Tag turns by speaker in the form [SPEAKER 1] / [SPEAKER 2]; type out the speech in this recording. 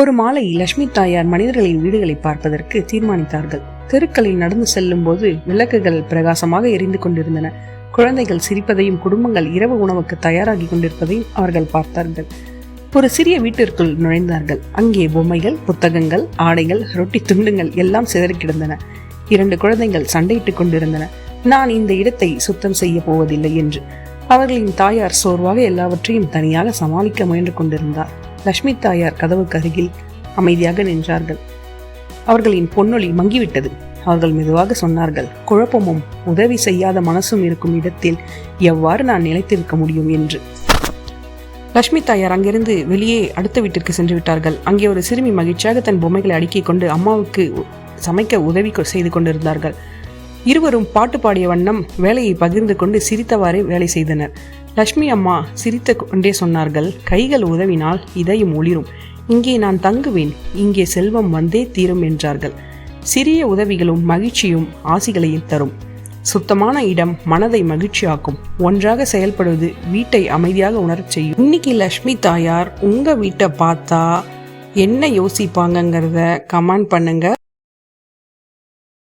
[SPEAKER 1] ஒரு மாலை லட்சுமி தாயார் மனிதர்களின் வீடுகளை பார்ப்பதற்கு தீர்மானித்தார்கள். தெருக்களில் நடந்து செல்லும் போது விளக்குகள் பிரகாசமாக எரிந்து கொண்டிருந்தன. குழந்தைகள் சிரிப்பதையும் குடும்பங்கள் இரவு உணவுக்கு தயாராகி கொண்டிருப்பதையும் அவர்கள் பார்த்தார்கள். ஒரு சிறிய வீட்டிற்குள் நுழைந்தார்கள். அங்கே பொம்மைகள் புத்தகங்கள் ஆடைகள் ரொட்டி துண்டுங்கள் எல்லாம் சிதறி கிடந்தன. இரண்டு குழந்தைகள் சண்டையிட்டுக் கொண்டிருந்தன. நான் இந்த இடத்தை சுத்தம் செய்ய போவதில்லை என்று. அவர்களின் தாயார் சோர்வாக எல்லாவற்றையும் தனியாக சமாளிக்க முயன்று கொண்டிருந்தார். லட்சுமி தாயார் கதவுக்கு அருகில் அமைதியாக நின்றார்கள். அவர்களின் பொன்னொழி மங்கிவிட்டது. அவர்கள் மெதுவாக சொன்னார்கள் குழப்பமும் உதவி செய்யாத மனசும் இருக்கும் இடத்தில் எவ்வாறு நான் நிலைத்திருக்க முடியும்? என்று. லட்சுமி தாயார் அங்கிருந்து வெளியே அடுத்த வீட்டிற்கு சென்று விட்டார்கள். அங்கே ஒரு சிறுமி மகிழ்ச்சியாக தன் பொம்மைகளை அடுக்கிக் கொண்டு அம்மாவுக்கு சமைக்க உதவி கொ- செய்து கொண்டிருந்தார்கள். இருவரும் பாட்டு பாடிய வண்ணம் வேலையை பகிர்ந்து கொண்டு சிரித்தவாறே வேலை செய்தனர். லட்சுமி அம்மா சிரித்து கொண்டே சொன்னார்கள் கைகள் உதவினால் இதயம் ஒளிரும். இங்கே நான் தங்குவேன். இங்கே செல்வம் வந்தே தீரும் என்றார்கள். சிறிய உதவிகளும் மகிழ்ச்சியும் ஆசிகளையும் தரும். சுத்தமான இடம் மனதை மகிழ்ச்சியாக்கும். ஒன்றாக செயல்படுவது வீட்டை அமைதியாக உணரச் செய்யும். இன்னைக்கு லக்ஷ்மி தாயார் உங்க வீட்டை பார்த்தா என்ன யோசிப்பாங்கங்கிறத கமெண்ட் பண்ணுங்க.